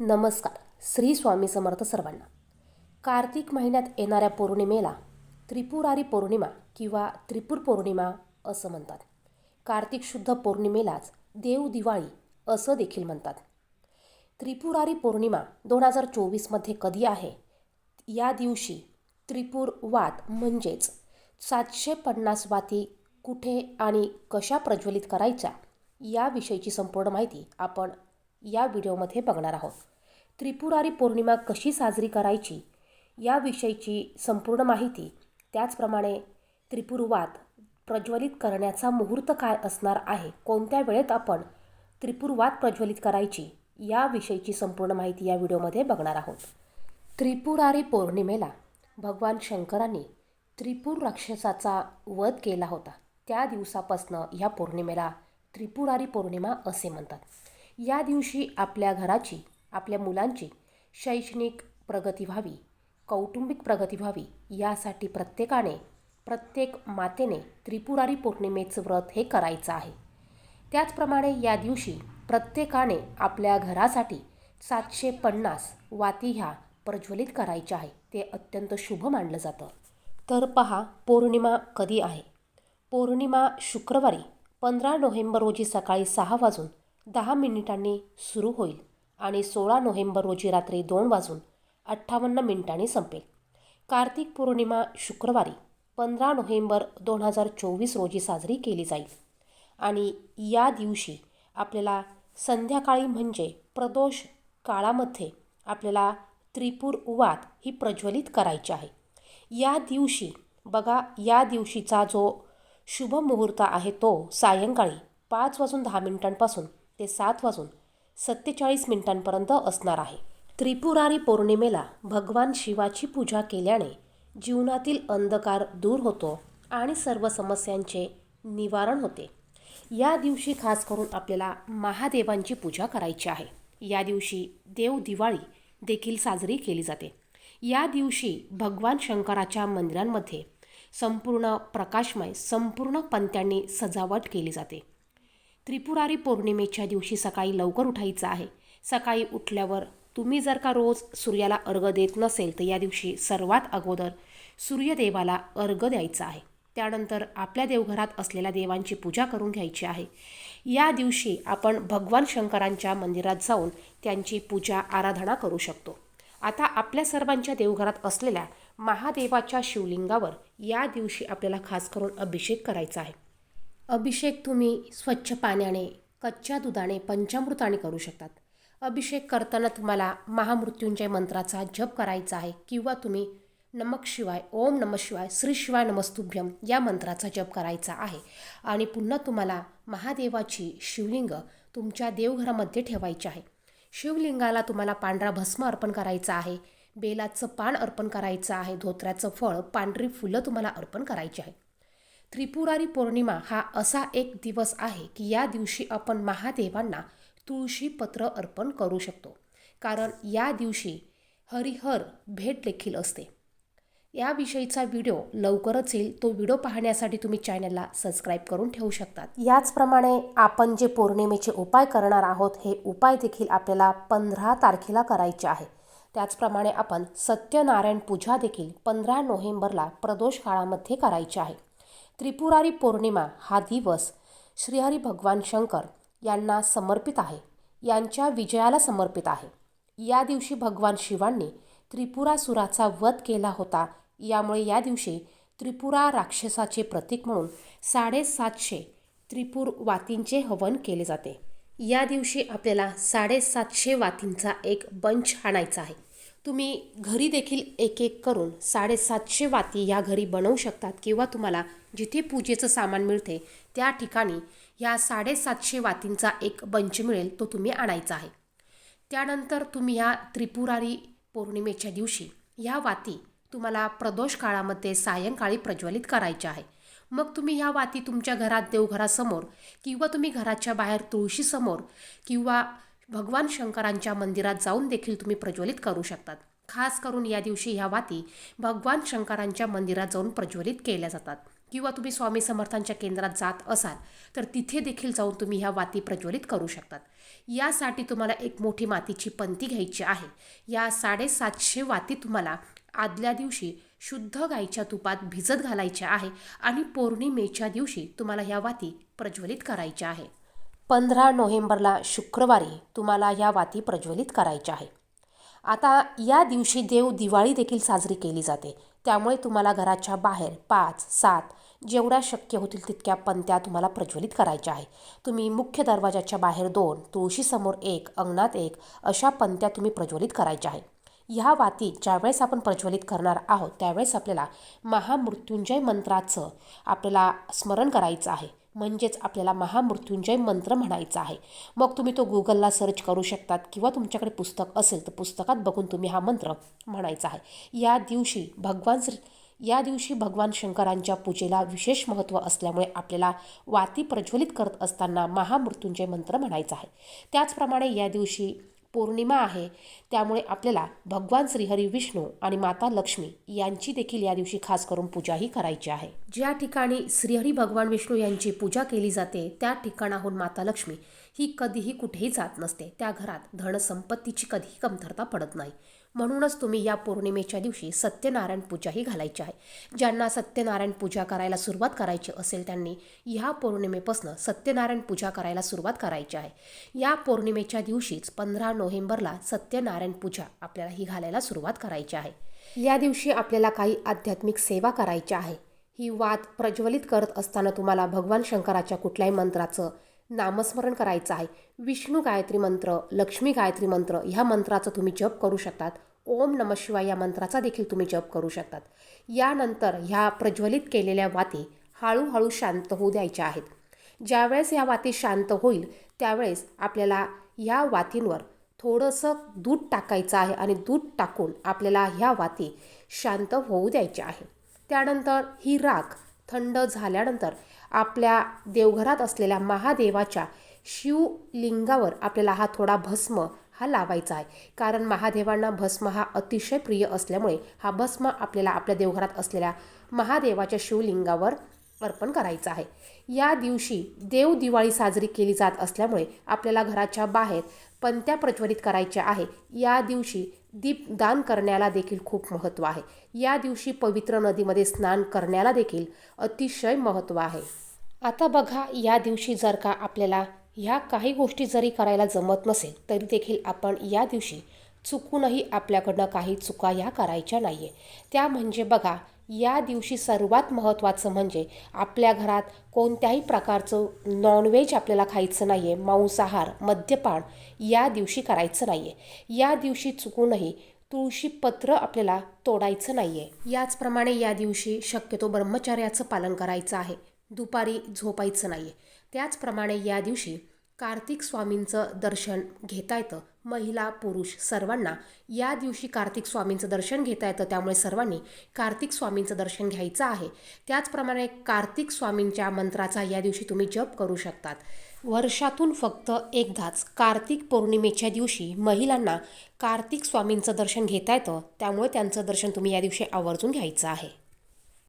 नमस्कार. श्री स्वामी समर्थ सर्वांना. कार्तिक महिन्यात येणाऱ्या पौर्णिमेला त्रिपुरारी पौर्णिमा किंवा त्रिपूर पौर्णिमा असं म्हणतात. कार्तिक शुद्ध पौर्णिमेलाच देव दिवाळी असं देखील म्हणतात. त्रिपुरारी पौर्णिमा दोन हजार चोवीसमध्ये कधी आहे? या दिवशी त्रिपुर वात म्हणजेच सातशे पन्नास वाती कुठे आणि कशा प्रज्वलित करायच्या? याविषयीची संपूर्ण माहिती आपण या व्हिडिओमध्ये बघणार आहोत. त्रिपुरारी पौर्णिमा कशी साजरी करायची याविषयीची संपूर्ण माहिती त्याचप्रमाणे त्रिपुरवाद प्रज्वलित करण्याचा मुहूर्त काय असणार आहे? कोणत्या वेळेत आपण त्रिपुरवाद प्रज्वलित करायची याविषयीची संपूर्ण माहिती या व्हिडिओमध्ये बघणार आहोत. त्रिपुरारी पौर्णिमेला भगवान शंकरांनी त्रिपुर राक्षसाचा वध केला होता. त्या दिवसापासनं ह्या पौर्णिमेला त्रिपुरारी पौर्णिमा असे म्हणतात. या दिवशी आपल्या घराची आपल्या मुलांची शैक्षणिक प्रगती व्हावी कौटुंबिक प्रगती व्हावी यासाठी प्रत्येकाने प्रत्येक मातेने त्रिपुरारी पौर्णिमेचं व्रत हे करायचं आहे. त्याचप्रमाणे या दिवशी प्रत्येकाने आपल्या घरासाठी सातशे पन्नास वाती ह्या प्रज्वलित करायच्या आहे. ते अत्यंत शुभ मानलं जातं. तर पहा पौर्णिमा कधी आहे? पौर्णिमा शुक्रवारी पंधरा नोव्हेंबर रोजी सकाळी सहा वाजून दहा मिनिटांनी सुरू होईल आणि सोळा नोव्हेंबर रोजी रात्री दोन वाजून अठ्ठावन्न मिनिटांनी संपेल. कार्तिक पौर्णिमा शुक्रवारी पंधरा नोव्हेंबर दोन हजार चोवीस रोजी साजरी केली जाईल. आणि या दिवशी आपल्याला संध्याकाळी म्हणजे प्रदोष काळामध्ये आपल्याला त्रिपुर वात ही प्रज्वलित करायची आहे. या दिवशी बघा या दिवशीचा जो शुभ मुहूर्त आहे तो सायंकाळी पाच वाजून दहा मिनिटांपासून ते सात वाजून सत्तेचाळीस मिनिटांपर्यंत असणार आहे. त्रिपुरारी पौर्णिमेला भगवान शिवाची पूजा केल्याने जीवनातील अंधकार दूर होतो आणि सर्व समस्यांचे निवारण होते. या दिवशी खास करून आपल्याला महादेवांची पूजा करायची आहे. या दिवशी देव दिवाळी देखील साजरी केली जाते. या दिवशी भगवान शंकराच्या मंदिरांमध्ये संपूर्ण प्रकाशमय संपूर्ण पंत्यांनी सजावट केली जाते. त्रिपुरारी पौर्णिमेच्या दिवशी सकाळी लवकर उठायचं आहे. सकाळी उठल्यावर तुम्ही जर का रोज सूर्याला अर्घ देत नसेल तर या दिवशी सर्वात अगोदर सूर्यदेवाला अर्घ द्यायचा आहे. त्यानंतर आपल्या देवघरात असलेल्या देवांची पूजा करून घ्यायची आहे. या दिवशी आपण भगवान शंकरांच्या मंदिरात जाऊन त्यांची पूजा आराधना करू शकतो. आता आपल्या सर्वांच्या देवघरात असलेल्या महादेवाच्या शिवलिंगावर या दिवशी आपल्याला खास करून अभिषेक करायचा आहे. अभिषेक तुम्ही स्वच्छ पाण्याने कच्च्या दुधाने पंचामृताने करू शकतात. अभिषेक करताना तुम्हाला महामृत्युंजय मंत्राचा जप करायचा आहे किंवा तुम्ही नमक शिवाय ओम नम शिवाय श्री शिवाय नमस्तुभ्यम या मंत्राचा जप करायचा आहे. आणि पुन्हा तुम्हाला महादेवाची शिवलिंग तुमच्या देवघरामध्ये ठेवायची आहे. शिवलिंगाला तुम्हाला पांढरा भस्म अर्पण करायचा आहे. बेलाचं पान अर्पण करायचं आहे. धोत्र्याचं फळ पांढरी फुलं तुम्हाला अर्पण करायची आहे. त्रिपुरारी पौर्णिमा हा असा एक दिवस आहे की या दिवशी आपण महादेवांना तुळशीपत्र अर्पण करू शकतो. कारण या दिवशी हरिहर भेट देखील असते. याविषयीचा व्हिडिओ लवकरच येईल. तो व्हिडिओ पाहण्यासाठी तुम्ही चॅनलला सबस्क्राईब करून ठेवू शकतात. याचप्रमाणे आपण जे पौर्णिमेचे उपाय करणार आहोत हे उपाय देखील आपल्याला पंधरा तारखेला करायचे आहे. त्याचप्रमाणे आपण सत्यनारायण पूजा देखील पंधरा नोव्हेंबरला प्रदोष काळामध्ये करायची आहे. त्रिपुरारी पौर्णिमा हा दिवस श्रीहरी भगवान शंकर यांना समर्पित आहे. यांच्या विजयाला समर्पित आहे. या दिवशी भगवान शिवांनी त्रिपुरासुराचा वध केला होता. यामुळे या दिवशी त्रिपुरा राक्षसाचे प्रतीक म्हणून साडेसातशे त्रिपुर वातींचे हवन केले जाते. या दिवशी आपल्याला साडेसातशे वातींचा एक बंच आणायचा आहे. तुम्ही घरी देखील एक एक करून साडेसातशे वाती या घरी बनवू शकतात किंवा तुम्हाला जिथे पूजेचं सामान मिळते त्या ठिकाणी ह्या साडेसातशे वातींचा एक बंच मिळेल तो तुम्ही आणायचा आहे. त्यानंतर तुम्ही ह्या त्रिपुरारी पौर्णिमेच्या दिवशी ह्या वाती तुम्हाला प्रदोष काळामध्ये सायंकाळी प्रज्वलित करायच्या आहे. मग तुम्ही ह्या वाती तुमच्या घरात देवघरासमोर किंवा तुम्ही घराच्या बाहेर तुळशीसमोर किंवा भगवान शंकरांच्या मंदिरात जाऊन देखील तुम्ही प्रज्वलित करू शकतात. खास करून या दिवशी ह्या वाती भगवान शंकरांच्या मंदिरात जाऊन प्रज्वलित केल्या जातात. किंवा तुम्ही स्वामी समर्थांच्या केंद्रात जात असाल तर तिथे देखील जाऊन तुम्ही ह्या वाती प्रज्वलित करू शकतात. यासाठी तुम्हाला एक मोठी मातीची पंती घ्यायची आहे. या साडेसातशे वाती तुम्हाला आदल्या दिवशी शुद्ध गाईच्या तुपात भिजत घालायच्या आहे आणि पौर्णिमेच्या दिवशी तुम्हाला ह्या वाती प्रज्वलित करायच्या आहे. पंधरा नोव्हेंबरला शुक्रवारी तुम्हाला ह्या वाती प्रज्वलित करायच्या आहे. आता या दिवशी देव दिवाळी देखील साजरी केली जाते. त्यामुळे तुम्हाला घराच्या बाहेर पाच सात जेवढ्या शक्य होतील तितक्या पंत्या तुम्हाला प्रज्वलित करायच्या आहे. तुम्ही मुख्य दरवाजाच्या बाहेर दोन तुळशीसमोर एक अंगणात एक अशा पंत्या तुम्ही प्रज्वलित करायच्या आहे. ह्या वाती ज्यावेळेस आपण प्रज्वलित करणार आहोत त्यावेळेस आपल्याला महामृत्युंजय मंत्राचं आपल्याला स्मरण करायचं आहे. म्हणजेच आपल्याला महामृत्युंजय मंत्र म्हणायचा आहे. मग तुम्ही तो गुगलला सर्च करू शकतात किंवा तुमच्याकडे पुस्तक असेल तर पुस्तकात बघून तुम्ही हा मंत्र म्हणायचा आहे. या दिवशी भगवान श्री या दिवशी भगवान शंकरांच्या पूजेला विशेष महत्त्व असल्यामुळे आपल्याला वाती प्रज्वलित करत असताना महामृत्युंजय मंत्र म्हणायचा आहे. त्याचप्रमाणे या दिवशी पौर्णिमा आहे. त्यामुळे आपल्याला भगवान श्रीहरी विष्णू आणि माता लक्ष्मी यांची देखील या दिवशी खास करून पूजाही करायची आहे. ज्या ठिकाणी श्रीहरी भगवान विष्णू यांची पूजा केली जाते त्या ठिकाणाहून माता लक्ष्मी ही कधीही कुठेही जात नसते. त्या घरात धनसंपत्तीची कधीही कमतरता पडत नाही. म्हणूनच तुम्ही या पौर्णिमेच्या दिवशी सत्यनारायण पूजाही घालायची आहे. ज्यांना सत्यनारायण पूजा करायला सुरुवात करायची असेल त्यांनी ह्या पौर्णिमेपासून सत्यनारायण पूजा करायला सुरुवात करायची आहे. या पौर्णिमेच्या दिवशीच पंधरा नोव्हेंबरला सत्यनारायण पूजा आपल्याला ही घालायला सुरुवात करायची आहे. या दिवशी आपल्याला काही आध्यात्मिक सेवा करायच्या आहे. ही वात प्रज्वलित करत असताना तुम्हाला भगवान शंकराच्या कुठल्याही मंत्राचं नामस्मरण करायचं आहे. विष्णू गायत्री मंत्र लक्ष्मी गायत्री मंत्र ह्या मंत्राचं तुम्ही जप करू शकतात. ओम नम शिवाय या मंत्राचा देखील तुम्ही जप करू शकतात. यानंतर ह्या प्रज्वलित केलेल्या वाती हळूहळू शांत होऊ द्यायच्या आहेत. ज्यावेळेस ह्या वाती शांत होईल त्यावेळेस आपल्याला ह्या वातींवर थोडंसं दूध टाकायचं आहे आणि दूध टाकून आपल्याला ह्या वाती शांत होऊ द्यायच्या आहे त्यानंतर ही राख थंड झाल्यानंतर आपल्या देवघरात असलेल्या महादेवाच्या शिवलिंगावर आपल्याला हा थोडा भस्म हा लावायचा आहे. कारण महादेवांना भस्म हा अतिशय प्रिय असल्यामुळे हा भस्म आपल्याला आपल्या देवघरात असलेल्या महादेवाच्या शिवलिंगावर अर्पण करायचं आहे. या दिवशी देव दिवाळी साजरी केली जात असल्यामुळे आपल्याला घराच्या बाहेर पंत्या प्रज्वलित करायच्या आहे. या दिवशी दीप दान करण्याला देखील खूप महत्त्व आहे. या दिवशी पवित्र नदीमध्ये स्नान करण्याला देखील अतिशय महत्त्व आहे. आता बघा या दिवशी जर का आपल्याला ह्या काही गोष्टी जरी करायला जमत नसेल तरी देखील आपण या दिवशी चुकूनही आपल्याकडनं काही चुका ह्या करायच्या नाही आहे त्या म्हणजे बघा या दिवशी सर्वात महत्त्वाचं म्हणजे आपल्या घरात कोणत्याही प्रकारचं नॉनव्हेज आपल्याला खायचं नाही आहे मांसाहार मद्यपान या दिवशी करायचं नाही आहे या दिवशी चुकूनही तुळशी पत्र आपल्याला तोडायचं नाही आहे याचप्रमाणे या दिवशी शक्यतो ब्रह्मचर्याचं पालन करायचं आहे. दुपारी झोपायचं नाही आहे त्याचप्रमाणे या दिवशी कार्तिक स्वामींचं दर्शन घेता येतं. महिला पुरुष सर्वांना या दिवशी कार्तिक स्वामींचं दर्शन घेता येतं. त्यामुळे सर्वांनी कार्तिक स्वामींचं दर्शन घ्यायचं आहे. त्याचप्रमाणे कार्तिक स्वामींच्या मंत्राचा या दिवशी तुम्ही जप करू शकतात. वर्षातून फक्त एकदाच कार्तिक पौर्णिमेच्या दिवशी महिलांना कार्तिक स्वामींचं दर्शन घेता येतं. त्यामुळे त्यांचं दर्शन तुम्ही या दिवशी आवर्जून घ्यायचं आहे.